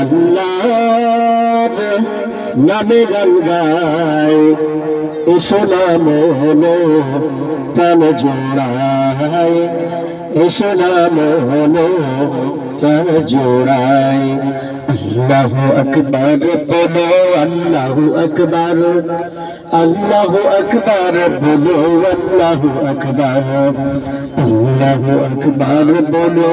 আল্লাহর নামে গান গায়। এসো নাম হলো প্রাণ জোড়ায়। এসো নাম হলো প্রাণ জোড়ায়। আল্লাহ আকবার, বলো আল্লাহ আকবার। আল্লাহ আকবার, বলো আল্লাহ আকবার। আল্লাহ আকবার, বলো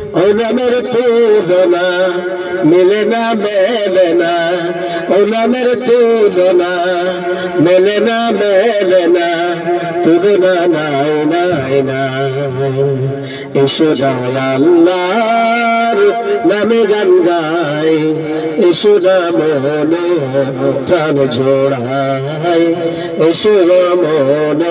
ও নামের তুলনা মেলে না মেলে না ও নামের তুলনা মেলে না মেলে না তুলনা নাই নাই না এসো যায় আল্লাহর নামে গান এসো রাম হলো প্রাণ জোড়ায় রাম হলো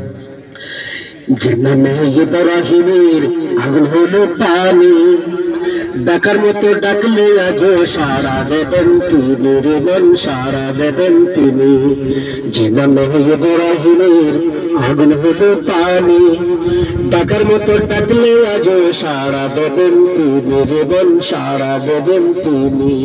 জানামে ইব্রাহিমের আগুন হলো পানি। ডাকার মতো ডাকলে আজ সারা দেবেন তিনি রে মন সারা দেবেন তিনি। যে নামে ইব্রাহিমের আগুন হলো পানি। ডাকার মতো ডাকলে আজ সারা দেবেন তিনি রে মন সারা দেবেন তিনি।